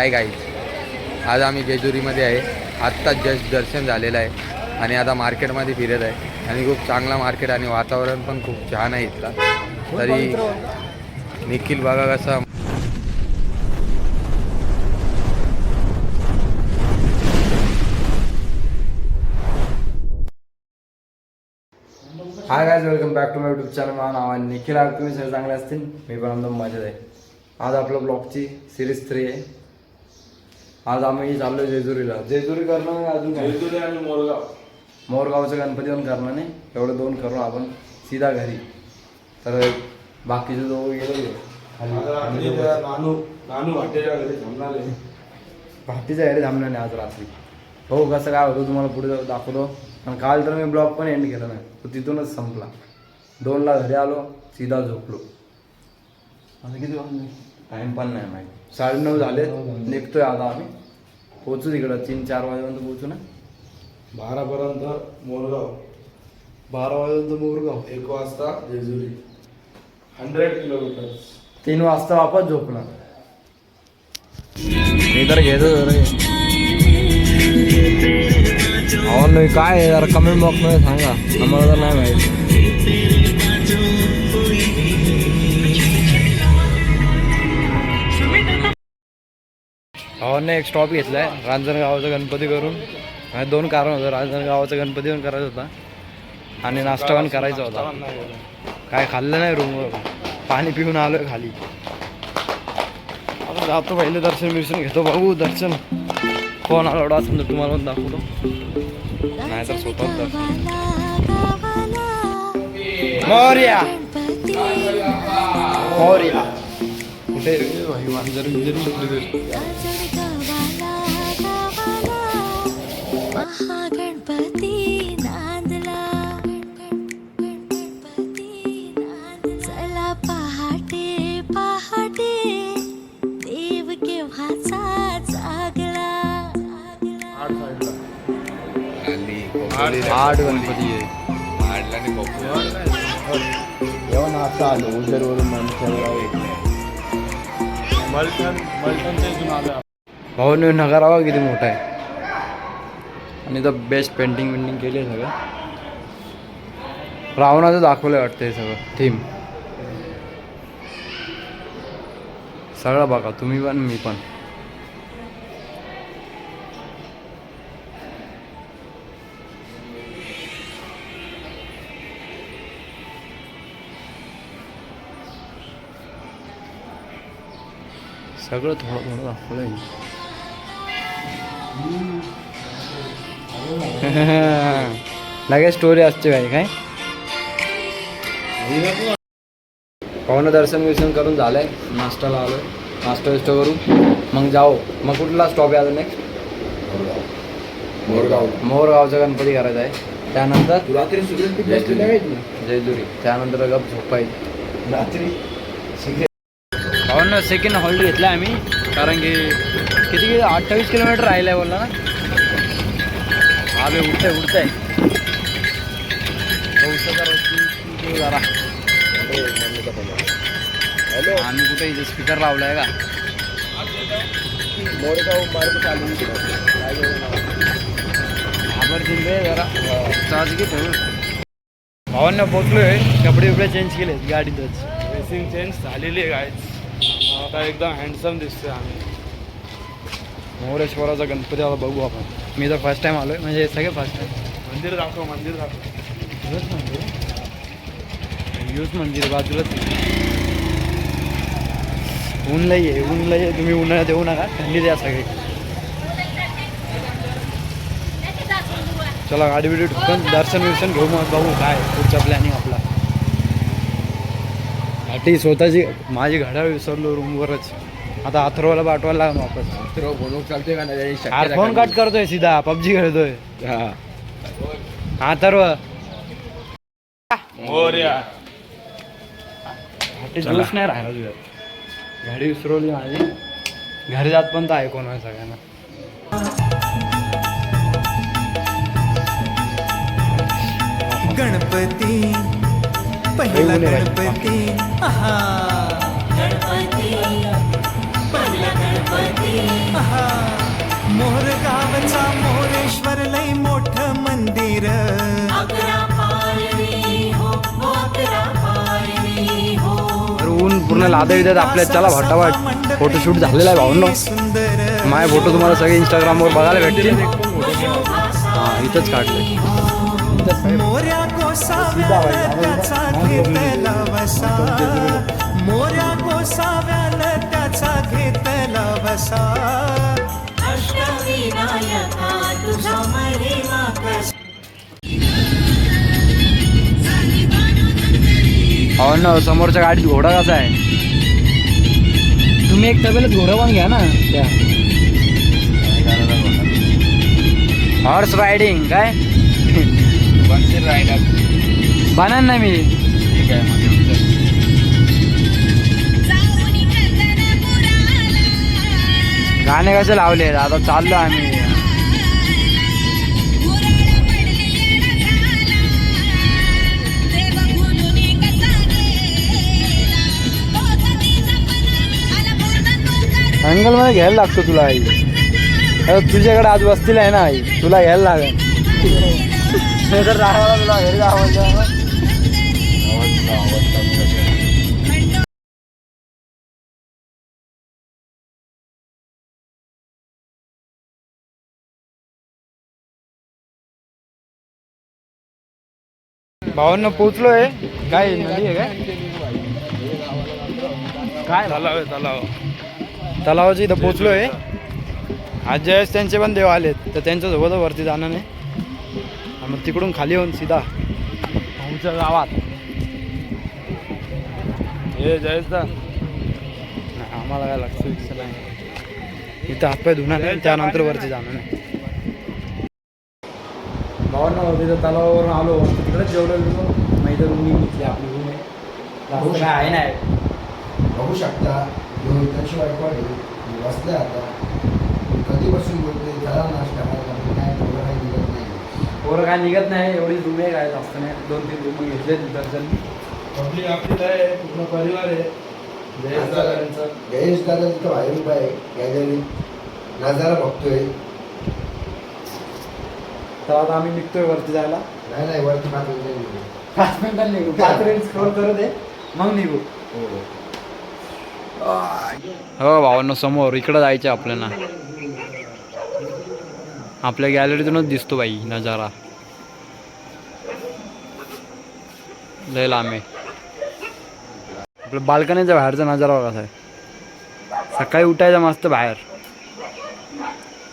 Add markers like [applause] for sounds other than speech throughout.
Hi guys आज आम्ही जेजुरीमध्ये आहे. आत्ताच जस्ट दर्शन झालेलं आहे. आणि आता मार्केटमध्ये फिरत आहे. आणि खूप चांगला मार्केट आणि वातावरण पण खूप छान आहे इथला. तरी निखिल बघा कसा hi guys welcome back to my YouTube channel माझं नाव आहे निखिल. आग तुम्ही सगळे चांगले असतील? मी पण एकदम मजेत आहे. आज आपलं ब्लॉगची सिरीज थ्री आहे. आज आम्ही चाललो जेजुरीला. जेजुरी करणं म्हणजे अजून काय जेजुरी आणि मोरगाव. मोरगावचं गणपती पण करणार नाही. एवढं दोन करू आपण सीधा घरी. तर बाकीचे दोघं गेलो आता रात्री त्या नानू नानू भाटेच्या घरी थांबणार आहे. नाही आज रात्री. हो कसं काय होतं तुम्हाला पुढे जाऊ दाखवतो. आणि काल तर मी ब्लॉग पण एंड केला नाही. तो तिथूनच संपला. दोनला घरी आलो सीधा झोपलो. आता किती टाईम पण नाही माहिती. साडेनऊ झाले निघतोय आता आम्ही. पोचू तिकडं तीन चार वाजेपर्यंत पोचू ना? बारा पर्यंत मोरगाव. बारा वाजेपर्यंत मोरगाव. एक वाजता जेजुरी. हंड्रेड किलोमीटर तीन वाजता वापस झोपणार. मी तर घेतो अहो काय आहे? जरा कमेंट बॉक्समध्ये सांगा. आम्हाला तर नाही माहिती. भावांनी एक स्टॉप घेतलाय. रांजणगावाचा गणपती करून. आणि दोन कारण होतं. रांजणगावाचा गणपती पण करायचा होता. आणि नाश्ता पण करायचा होता. काय खाल्लं नाही रूमवर पाणी पिऊन आलोय खाली. आता जातो पहिले दर्शन बिर्शन घेतो. बघू दर्शन. फोन आला एवढा तर तुम्हाला पण दाखवतो. नाही तर स्वतःच दर्शन. मोर्या. मोर्या. कुठे भाई मांजर बिंजर तरी. महागणपती नांदला. गणपती नांदला चला पहाटे पहाटे. देव केव्हाचा जागला? आठ गणपती आहे. येऊन आता आलो. इथून आलं भाऊने नगारावा किती मोठा आहे. आणि तर बेस्ट पेंटिंग बिंटिंग केली आहे सगळं. रावणाचं दाखवलं वाटतं हे सगळं थीम सगळं बघा तुम्ही पण मी पण. सगळं थोडं थोडं दाखवलं आहे [laughs] लगेच स्टोरी असते भाई काय? पाहुणं दर्शन विर्शन करून झालंय नाश्त्याला आलोय. नाश्ता विष्ट करू. मग जाऊ. मग कुठला स्टॉप आहे अजून नेक्स्ट मोरगाव. मोरगावचा गणपती करायचा आहे. त्यानंतर रात्री जयदुरी. त्यानंतर गप झोपायची रात्री. पाहुणं सेकंड हॉल्ट घेतला आम्ही. कारण की किती अठ्ठावीस किलोमीटर राहिलं आहे बोलला ना. हा बे उठतंय उठतंय. जरा हॅलो. आम्ही कुठे इथे स्पीकर का? चालू. आभार दिले जरा. चार्ज घेतो भावांना पोचलोय कपडे बिपडे चेंज केले गाडीतच. ड्रेसिंग चेंज झालेली आहे गायच आता एकदम हँडसम दिसतोय आम्ही. मोरेश्वराचा गणपती आता बघू आपण. मी तर फर्स्ट टाइम आलोय म्हणजे सगळे फर्स्ट टाइम मंदिर दाखव मंदिर दाखव. युज मंदिर? युज मंदिर बाजूलाच ऊन लई आहे ऊन लई आहे. तुम्ही उन्हाळ्यात येऊ नका थंडी द्या सगळे. चला गाडी बिडी ठुकन दर्शन विर्शन घेऊ मग बघू काय पुढचा प्लॅनिंग आपला घाटी स्वतःची माझी घड्याळ विसरलो रूमवरच. आता अथर्वला पाठवायला लागेल वापस. तर बोलून चालते का नाही फोन कट करतोय सीधा पबजी खेळतोय. हा. अथर्व. मोर्या. घाटी जोश नाही राहिला तुझ्यात. गाडी विसरवली माझी. घरी जात पण तर ऐकून आहे सगळ्यांना. गणपती पहिला गणपती. आहा. मोर गावचा मोरेश्वर लय मोठ मंदिर. ऊन पूर्ण लादा येतात आपल्या. चला भटाभट फोटोशूट झालेला आहे भाऊंना माझे फोटो तुम्हाला सगळे इंस्टाग्रामवर बघायला भेटतील. इथंच काढले मोऱ्या गोसाव्याला त्याचा घेतला वसा. मोऱ्या गोसाव्याला त्याचा घेतला वसा. अष्टविनायका तुझा महिमा कसा हो ना समोरच्या गाडीत घोडा कसा आहे? तुम्ही एक तबेल्यात घोडा पण घ्या ना त्या. हॉर्स रायडिंग काय? बनन ना मी. ठीक आहे मग गाणे कसे लावले? आता चाललो आम्ही. अँगलमध्ये घ्यायला लागतो तुला आई. आता तुझ्याकडे आज वस्तीला आहे ना आई. तुला घ्यायला लागेल. [laughs] नाही तर राहायला तुला घरी आवडलं भावांना पोचलोय काय नदी आहे काय काय? तलाव आहे तलाव. तलावाच्या इथं पोचलोय आज ज्यावेळेस त्यांचे पण देव आलेत तर त्यांच्यासोबत वरती जाणं नाही मग तिकडून खाली येऊन सीधा भाऊच्या गावात. हे जयचा नाही, आम्हाला काय लक्ष नाही इथं हातपाय धुणार नाही त्यानंतर वरती जाणं नाही. भावांना तिथं तलावावरून आलो. तिकडेच जेवढं माहिती रूम घेतली आपली रूम आहे जास्त काय आहे नाही बघू शकता. दोन दक्ष वाटवाडी बसले आता कधीपासून बोलते करा नाश्ता करायला काय थोडं काही निघत नाही. पोरं काय निघत नाही एवढी रूम आहे काय जास्त नाही. दोन तीन रूम घेतले दर्शन आपली आपली आहे? पूर्ण परिवार आहे. गणेश दादा तिथं बाहेर उभा आहे गॅलरी नजारा बघतोय. तर आता आम्ही निघतोय वरती जायला. नाही नाही वरती पाच मिनिटं. पाच मिनिटांनी निघू. पाच मिनिट स्क्रोल करू दे मग निघू. हो. भावांनो समोर इकडं जायचं आपल्याला. आपल्या गॅलरीतूनच दिसतो बाई नजारा. लय लांब आहे. आपलं बाल्कनीच्या बाहेरचा नजारा बघा कसा आहे सकाळी उठायचं मस्त बाहेर.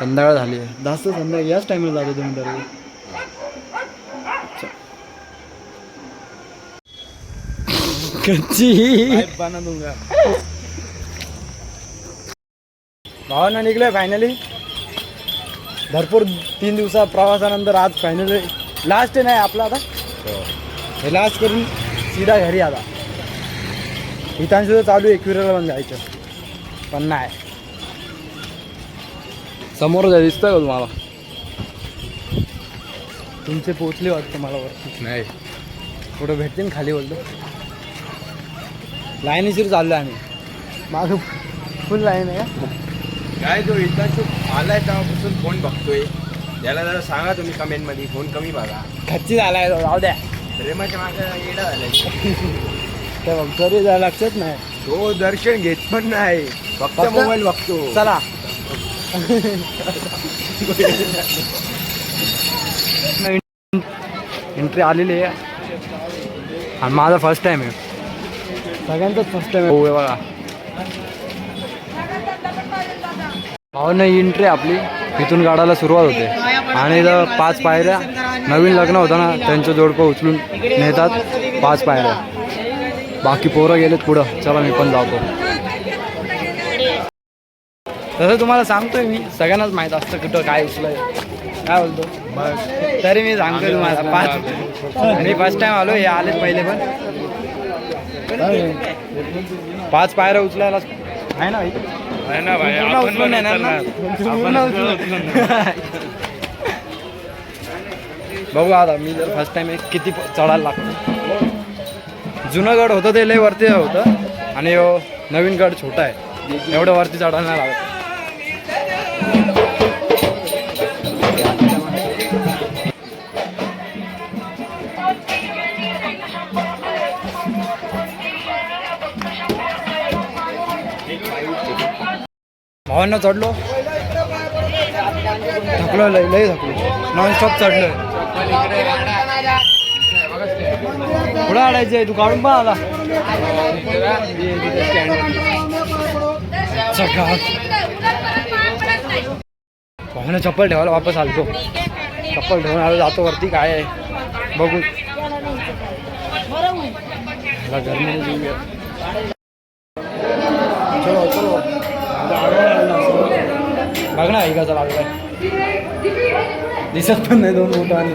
संध्याकाळ झाली आहे. जास्त संध्याकाळ याच टाइमला जातो तुम्ही तरी. कच्ची. बना दूंगा भावांना निघलोय फायनली भरपूर तीन दिवसा प्रवासानंतर आज फायनली लास्ट नाही आपला आता. हे. लास्ट करून सीधा घरी आता इथं सुद्धा चालू एकविराला पण जायचं पण नाही. समोर दिसतंय का तुम्हाला? तुमचे पोचले वाटतं मला वरती. नाही. कुठं भेटते ना खाली बोलतो. लाईनीशीर चाललो आम्ही. मागं फुल लाईन आहे का? काय तो इंटर्नशिप आलाय तेव्हापासून फोन बघतोय. याला जरा सांगा तुम्ही कमेंटमध्ये फोन कमी बघा. खच्ची झालाय तो, जाऊ द्या. प्रेमाच्या मागे येडा झालाय. [laughs] तर बघ तरी जा- लक्षात नाही. तो दर्शन घेत पण नाही. फक्त- मोबाईल बघतो. चला. एंट्री आलेली आहे. आणि माझा फर्स्ट टाइम आहे. सगळ्यांचाच फर्स्ट टाइम आहे. हो बघा. भाऊ नाही एंट्री आपली. इथून गाडायला सुरुवात होते. आणि इथं पाच पायऱ्या. नवीन लग्न होतं ना त्यांचं जोडपं उचलून नेतात. पाच पायऱ्या. बाकी पोरं गेलेत पुढं. चला मी पण जातो. तसं तुम्हाला सांगतोय मी. सगळ्यांनाच माहीत असतं कुठं काय उचलंय. काय बोलतो? तरी मी सांगतोय तुम्हाला. पाच मी फर्स्ट टाइम आलो हे आलेत पहिले पण. पाच पायऱ्या उचलायला आहे ना भाई? आहे ना भाई पूर्ण आपण उचलून येणार ना? पूर्ण. बघू आता मी जर फर्स्ट टाइम किती चढायला लागतो. जुनं गड होतं ते लय वरती होतं. आणि नवीन गड छोटा आहे. एवढं वरती चढायला नाही लागत. भावांना चढलो. थकलो लय लय थकलो. नॉनस्टॉप चढलोय. पुढं आडायचं आहे तू काढून पण आला भावानं चप्पल ठेवायला वापस आलतो. चप्पल ठेवून आलो जातो वरती काय आहे बघू. मला घरमध्ये जाऊया. चलो चलो बघ ना एकाचा लागलाय. दिसत पण नाही दोन मोठं आणि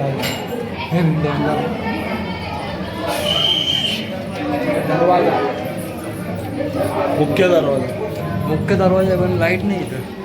दरवाजा. मुख्य दरवाजा. मुख्य दरवाजा पण लाइट नाही इथं.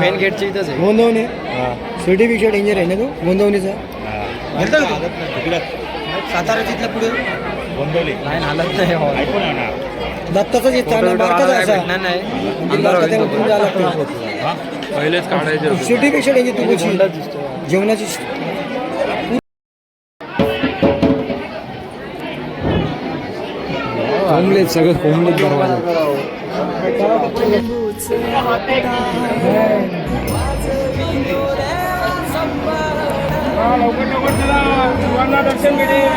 मेन गेटच्या इथंच आहे. गोंदवणे. सर्टिफिकेट इंजिनियर आहे ना तू? गोंदवणीचा सातारा तिथल्या पुढे? हालत नाही हो. दत्ताचाच इथं बारकाच असा पहिलेच काढायचे सर्टिफिकेट आहे तू कशी जेवणाची कोंबलेत सगळं दर्शन दरवाजा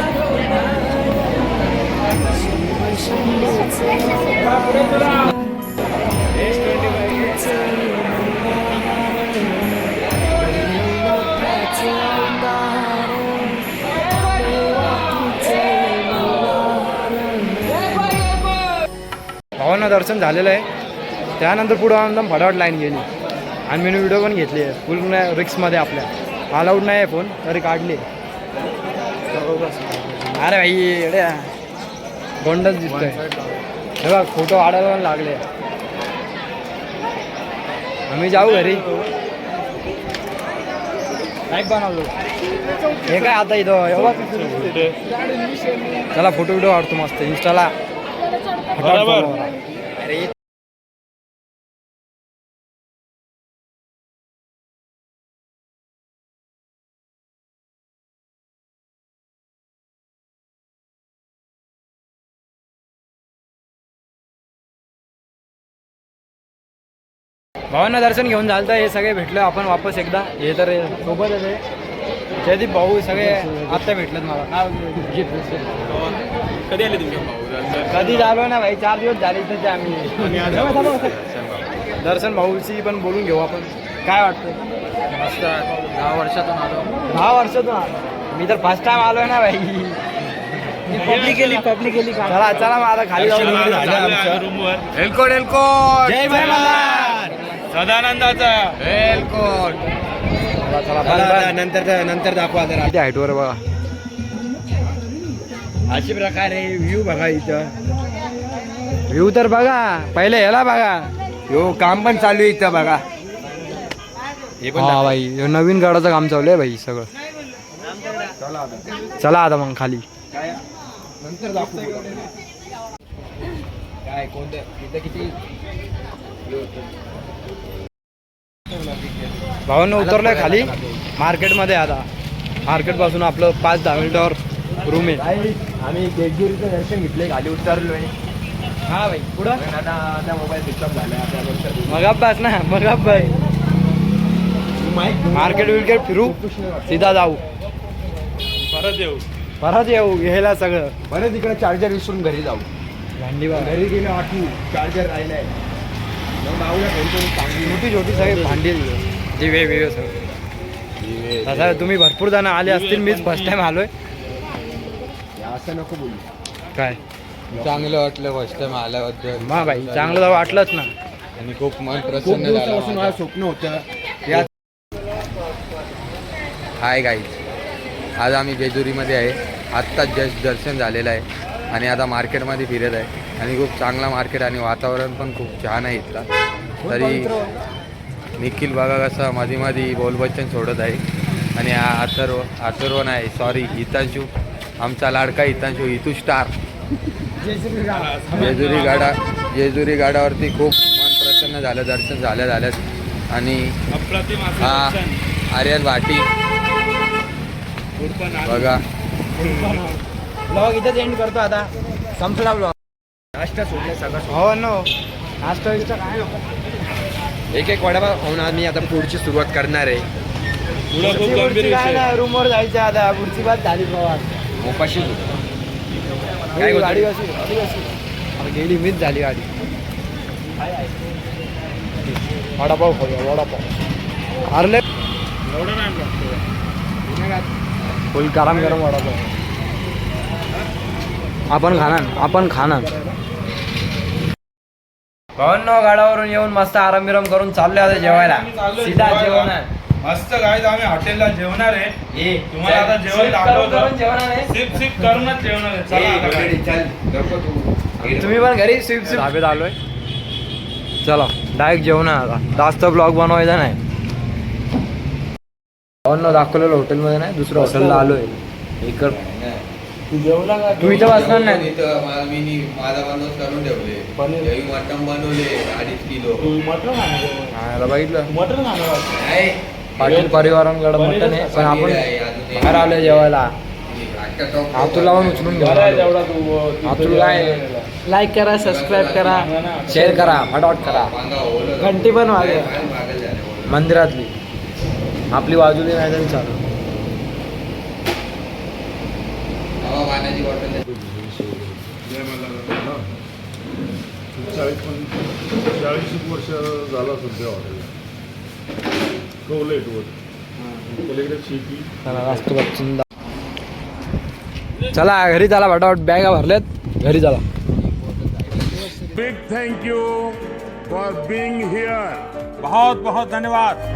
भावांना दर्शन झालेलं आहे. त्यानंतर पुढं एकदम फटाफट लाईन गेली. आणि मी व्हिडिओ पण घेतली. आहे फुल रिक्समध्ये आपल्या. अलाउड नाही आहे फोन तरी काढली. अरे भाई एड्या गोंडच दिसतोय. हे बघ फोटो काढायला पण लागले. आम्ही जाऊ घरी. काय बनवलो. हे काय आता इथं? एवढा चला फोटो व्हिडिओ काढतो मस्त. इंस्टाला भावांना दर्शन घेऊन झालं तर हे सगळे भेटलो आपण वापस एकदा. हे तर सोबतच आहे. जयदीप भाऊ सगळे आत्ता भेटलेत मला. कधी आले तुम्ही कधी झालो ना भाई चार दिवस झाले इथे आम्ही. दर्शन भाऊची पण बोलून घेऊ आपण. काय वाटतं मस्त दहा वर्षातून आलो. दहा वर्षातून आलो. मी तर फर्स्ट टाइम आलोय ना भाई. पब्लिक गेली पब्लिक गेली चला चला मग आता खाली जाऊन रूमवर एलकोड एलकोड जय भाई मल्हार सदानंदाचा. नंतर नंतर दाखवा जरा. किती हाईटवर बघा. अशी प्रकारे व्ह्यू बघा इथं. व्ह्यू तर बघा. पहिले ह्याला बघा. यो काम पण चालू आहे इथं बघा. हा भाई ह्यो नवीन गडाचं काम चालू आहे भाई सगळं. चला आता मग खाली. काय? कोणतं? तिथं किती? भावानं उतरलोय खाली. मार्केटमध्ये आता. मार्केटपासून आपलं पाच दहा मिनिटावर रूम आहे. आम्ही जेजुरीचं दर्शन घेतले खाली उतरलोय. हा भाई पुढं? आता आता मोबाईल ऑफ झाला मग अब्बास ना मग अब्बाई मार्केट विर्केट फिरू सीधा जाऊ. परत येऊ. परत येऊ घ्यायला सगळं. बरं तिकडे चार्जर विसरून घरी जाऊ. घरी गेलो आठवू. चार्जर राहिलाय. छोटी छोटी सगळी भांडी दिवे बिवे सगळं. तुम्ही भरपूर जण आले असतील मीच फर्स्ट टाइम आलोय. असं नको बोलू. काय? चांगलं वाटलं फर्स्ट टाइम आल्याबद्दल. मा भाई चांगलं वाटलंच ना. आणि खूप मन प्रसन्न झालं माझं. स्वप्न होतं या हाय गाईज आज आम्ही जेजुरीमध्ये आहे. आत्ताच जस्ट दर्शन झालेलं आहे. आणि आता मार्केटमध्ये फिरत आहे. आणि खूप चांगला मार्केट आणि वातावरण पण खूप छान आहे इथला. तरी निखिल बघा कसं मध्ये मध्ये बोलबच्चन सोडत आहे. आणि हा अथर्व अथर्व नाही सॉरी हितांशू. आमचा लाडका हितांशू हितू स्टार जेजुरी गाडा जेजुरी गाडावरती खूप मन प्रसन्न झालं दर्शन झालं झालं. आणि हा आर्यन भाटी. बघा. ब्लॉग इथेच एंड करतो आता. संपला ब्लॉग नाश्ता सगळं हो नो. नाश्ता बिस्टा काय? नको एक एक वडापाव खाऊन आम्ही आता पुढची सुरुवात करणार आहे. पुढं खूप गंभीर काय विषय. नाही रूमवर जायचं आता. पुढची बात झाली काय बोलतो? गाडी अरे गेली मीच झाली गाडी. वडापाव खाऊया वडापाव. अरे एवढं नाही लागतं. फुल गरम गरम वडापाव. आपण खाणार आपण खाणार. भावांनो गाडावरून येऊन मस्त आराम बिराम करून चालले आता जेवायला. सीधा. जेवण आहे मस्त काय आम्ही हॉटेलला जेवणार आहे. तुम्हाला आता जेवण दाखवतो. जेवणार आहे. सिप सिप करूनच जेवणार आहे. चला आता काय. तुम्ही पण घरी स्विप स्विप धाबेत आलोय चला डायरेक्ट जेवण आहे आता. जास्त ब्लॉग बनवायचा नाही. भावांनो दाखवलेलं हॉटेलमध्ये नाही दुसऱ्या हॉटेलला आलोय. इकड तू इथं बसणार नाही. इथं. मा- मी नी- माझा बंदोबस्त करून ठेवले. दही मटण बनवले अडीच किलो. तू मटण खाणार आहे. हा, याला बघितलं. मटण खाणार आहे. नाही. पाटील परिवारांकडे मटण आहे पण आपण बाहेर आलोय जेवायला. हातू लावून उचलून बरं आहे घेऊन तेवढा तू तू हातू काय लाईक करा सबस्क्राईब करा. शेअर करा फटाफट करा. घंटी पण वाजवा. मंदिरातली. आपली बाजूली नाही तरी चालू. चाळीस पण चाळीस एक वर्ष झाला सध्या हॉटेल पलीकडे शेती चला रास्त बच्चन चला घरी चला फटाफट बॅगा भरल्यात घरी चला. Big thank you for being here बहुत बहुत धन्यवाद.